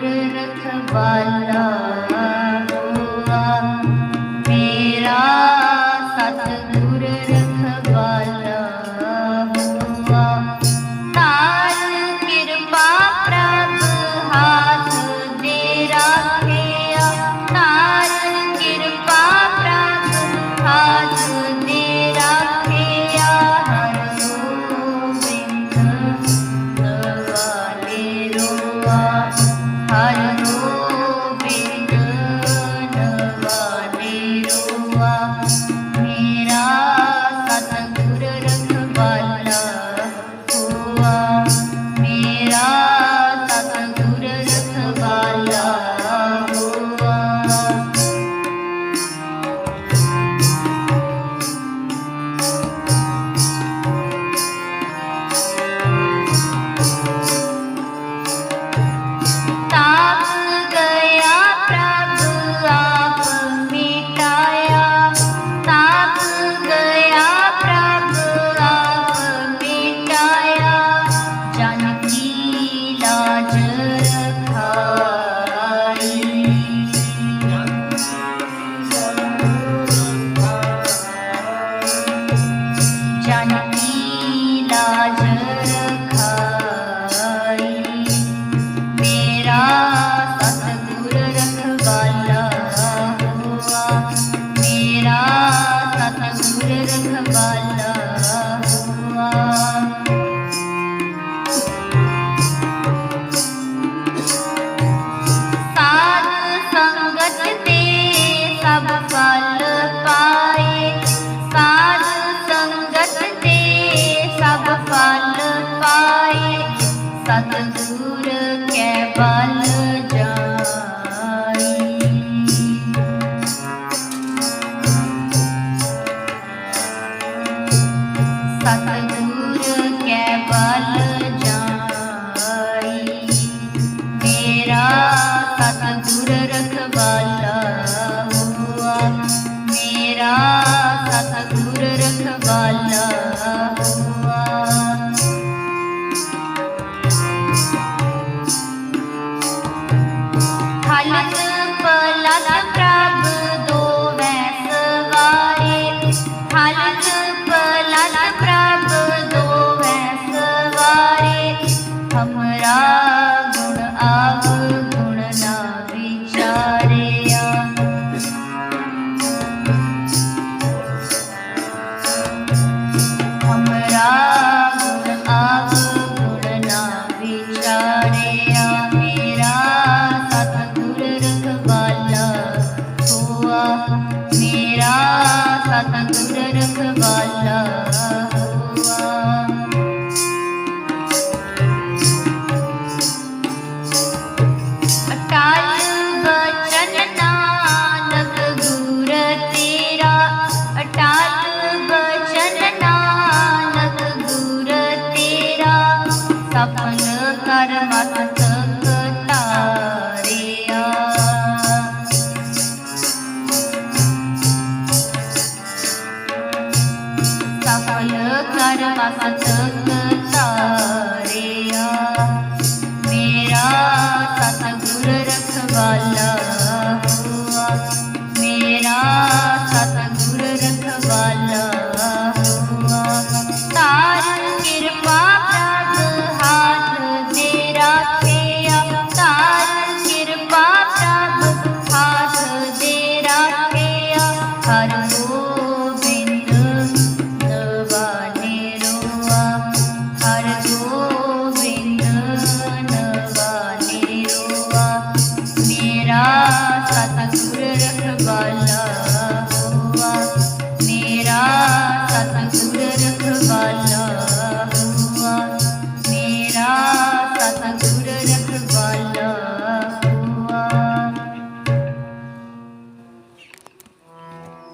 Guru Rakh तेरे संभाला বাজা തകുരരുക്ക് വല്ല वाला हुआ मेरा सतगुर रखवाला Bye.